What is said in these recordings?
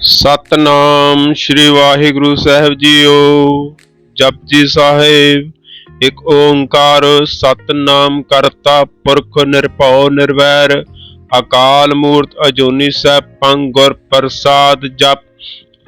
ਸਤਨਾਮ ਸ੍ਰੀ ਵਾਹਿਗੁਰੂ ਸਾਹਿਬ ਜੀਓ। ਜਪਜੀ ਸਾਹਿਬ, ਇੱਕ ਓੰਕਾਰ ਸਤਨਾਮ ਕਰਤਾ ਪੁਰਖ ਨਿਰਭਉ ਨਿਰਵੈਰ। ਅਕਾਲ ਮੂਰਤ ਅਜੂਨੀ ਸੈਭੰ ਗੁਰ ਪ੍ਰਸਾਦ ਜਪ।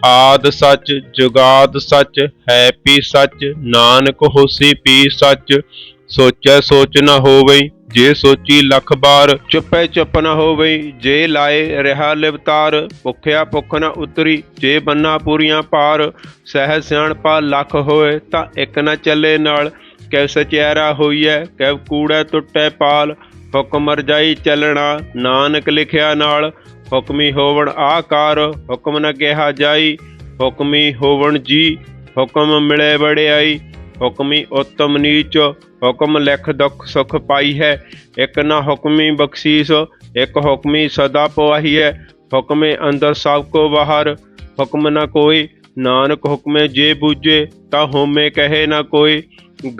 ਆਦ ਸੱਚ, ਜੁਗਾਦ ਸੱਚ, ਹੈ ਪੀ ਸੱਚ, ਨਾਨਕ ਹੋਸੀ ਪੀ ਸੱਚ। ਸੋਚੈ ਸੋਚ ਨ ਹੋਵਈ ਜੇ ਸੋਚੀ ਲੱਖ ਬਾਰ, ਚੁੱਪੈ ਚੁੱਪ ਨਾ ਹੋਵੇ ਜੇ ਲਾਏ ਰਹਾ ਲਿਵਤਾਰ, ਭੁੱਖਿਆ ਭੁੱਖ ਨਾ ਉਤਰੀ, ਜੇ ਬੰਨਾ ਪੂਰੀਆਂ ਪਾਰ, ਸਹਿ ਸਿਆਣਪਾ ਲੱਖ ਹੋਏ, ਤਾਂ ਇੱਕ ਨਾ ਚੱਲੇ ਨਾਲ ਕੈ ਸਚਿਆਰਾ ਹੋਈਐ ਕੈ ਕੂੜੈ ਟੁੱਟੈ ਪਾਲ, ਹੁਕਮ ਰਜਾਈ ਚੱਲਣਾ, ਨਾਨਕ ਲਿਖਿਆ ਨਾਲ, ਹੁਕਮੀ ਹੋਵਣ ਆਕਾਰ, ਹੁਕਮ ਨ ਕਿਹਾ ਜਾਈ, ਹੁਕਮੀ ਹੋਵਣ ਜੀ, ਹੁਕਮ ਮਿਲੇ ਵੜਿਆਈ ਹੁਕਮੀ ਉਤਮ ਨੀਚ ਹੁਕਮ ਲਿਖ ਦੁਖ ਸੁਖ ਪਾਈ ਹੈ। ਇੱਕ ਨਾ ਹੁਕਮੀ ਬਖਸ਼ੀਸ, ਇੱਕ ਹੁਕਮੀ ਸਦਾ ਪਵਾਹੀ ਹੈ। ਹੁਕਮੇ ਅੰਦਰ ਸਭ ਕੋ ਬਾਹਰ ਹੁਕਮ ਨਾ ਕੋਈ। ਨਾਨਕ ਹੁਕਮੇ ਜੇ ਬੂਝੇ, ਤਾਂ ਹੋਮੇ ਕਹੇ ਨਾ ਕੋਈ।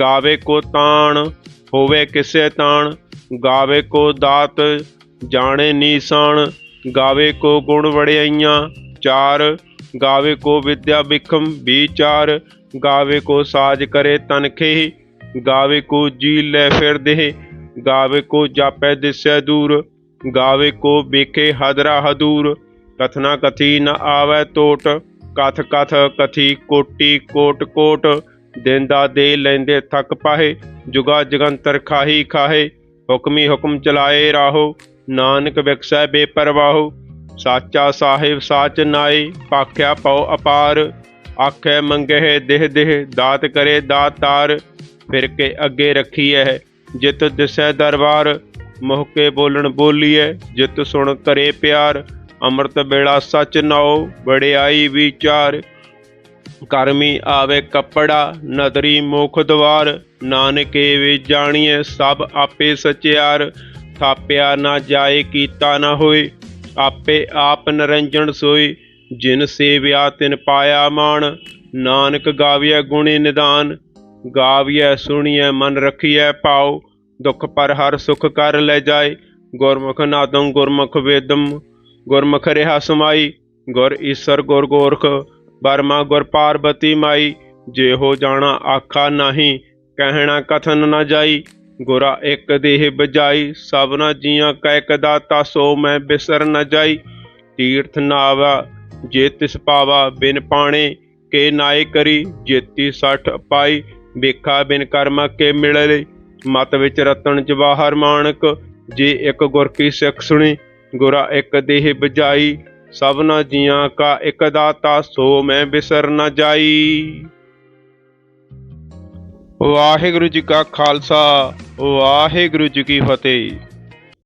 ਗਾਵੇ ਕੋ ਤਾਣ, ਹੋਵੇ ਕਿਸੇ ਤਾਣ। ਗਾਵੇ ਕੋ ਦਾਤ, ਜਾਣੇ ਨੀਸਾਨ ਗਾਵੇ ਕੋ ਗੁਣ ਵੜਿਆਈਆਂ ਚਾਰ। ਗਾਵੇ ਕੋ ਵਿਦਿਆ ਬਿਖਮ ਵਿਚਾਰ। ਗਾਵੇ ਕੋ ਸਾਜ ਕਰੇ ਤਨਖੇ ਗਾਵੇ ਕੋ ਜੀ ਲੈ ਫਿਰਦੇ ਗਾਵੇ ਕੋ ਜਾਪੈ ਦਿਸੈ ਦੂਰ, ਗਾਵੇ ਕੋ ਵੇਖੇ ਹਦਰਾ ਹਦੂਰ। ਕਥਨਾ ਕਥੀ ਨ ਆਵੈ ਟੋਟ ਕਥ ਕਥ ਕਥੀ ਕੋਟੀ ਕੋਟ ਕੋਟ। ਦਿੰਦਾ ਦੇ ਲੈਂਦੇ ਥੱਕ ਪਾਹੇ, ਜੁਗਾ ਜਗੰਤਰ ਖਾਹੀ ਖਾਹੇ। ਹੁਕਮੀ ਹੁਕਮ ਚਲਾਏ ਰਾਹੋ, ਨਾਨਕ ਵਿਖਸੈ ਬੇਪਰਵਾਹੋ। ਸਾਚਾ ਸਾਹਿਬ ਸਾਚ ਨਾਈ ਪਾਖਿਆ ਪਉ ਅਪਾਰ। ਆਖੇ ਮੰਗੇ ਦੇਹ ਦੇਹ, ਦਾਤ ਕਰੇ ਦਾਤਾਰ। ਫਿਰ ਕੇ ਅੱਗੇ ਹੈ ਜਿਤ ਦਿਸੈ ਦਰਬਾਰ, ਮੁਹ ਕੇ ਬੋਲਣ ਬੋਲੀਐ। ਜਿਤ ਸੁਣ ਕਰੇ ਪਿਆਰ, ਅੰਮ੍ਰਿਤ ਵੇਲਾ ਸਚ ਨਾਉ ਵੜਿਆਈ ਵਿਚਾਰ। ਕਰਮੀ ਆਵੇ ਕੱਪੜਾ, ਨਦਰੀ ਮੁਖ ਦਵਾਰ। ਨਾਨਕੇ ਵੇ ਜਾਣੀਏ ਸਭ ਆਪੇ ਸਚਿਆਰ। ਥਾਪਿਆ ਨਾ ਜਾਏ, ਕੀਤਾ ਨਾ ਹੋਏ, ਆਪੇ ਆਪ ਨਰੰਜਨ ਸੋਈ ਜਿਨ ਸੇਵਿਆ ਤਿਨ ਪਾਇਆ ਮਾਨ ਨਾਨਕ ਗਾਵਿਆ ਗੁਣੀ ਨਿਦਾਨ। ਗਾਵੀਐ, ਸੁਣੀਐ, ਮਨ ਰਖੀਐ ਪਾਉ ਦੁਖ ਪਰ ਹਰ ਸੁਖ ਕਰ ਲੈ ਜਾਏ। ਗੁਰਮੁਖ ਨਾਦੰ ਗੁਰਮੁਖ ਵੇਦਮ ਗੁਰਮੁਖ ਰਿਹਾ ਸਮਾਈ। ਗੁਰ ਈਸਰ ਗੁਰ ਗੋਰਖ ਬਰਮਾ ਗੁਰ ਪਾਰਬਤੀ ਮਾਈ। ਜੇ ਹੋ ਜਾਣਾ ਆਖਾ ਨਹੀਂ, ਕਹਿਣਾ ਕਥਨ ਨਾ ਜਾਈ। ਗੁਰਾ ਇੱਕ ਦੇਹ ਬਜਾਈ ਸਭਨਾ ਜੀਆਂ ਕੈ ਇੱਕ ਦਾਤਾ ਸੋ ਮੈਂ ਬਿਸਰ ਨਾ ਜਾਈ। ਤੀਰਥ ਨਾਵਾ, ਜੇ ਤਿਸ ਪਾਵਾ ਬਿਨ ਪਾਣੇ, ਕੇ ਨਾਏ ਕਰੀ, ਜੇਤੀ ਸੱਠ ਪਾਈ। ਵੇਖਾ ਬਿਨ ਕਰਮ ਕੇ ਮਿਲਲੇ, ਮਤ ਵਿੱਚ ਰਤਨ ਜਵਾਹਰ ਮਾਨਕ ਜੇ ਇੱਕ ਗੁਰ ਕੀ ਸਿੱਖ ਸੁਣੀ, ਗੁਰਾ ਇੱਕ ਦੇਹ ਬਜਾਈ ਸਭਨਾ ਜੀਆਂ ਕਾ ਇੱਕ ਦਾਤਾ, ਸੋ ਮੈਂ ਬਿਸਰ ਨਾ ਜਾਈ। ਵਾਹਿਗੁਰੂ ਜੀ ਕਾ ਖਾਲਸਾ, ਵਾਹਿਗੁਰੂ ਜੀ ਕੀ ਫਤਿਹ।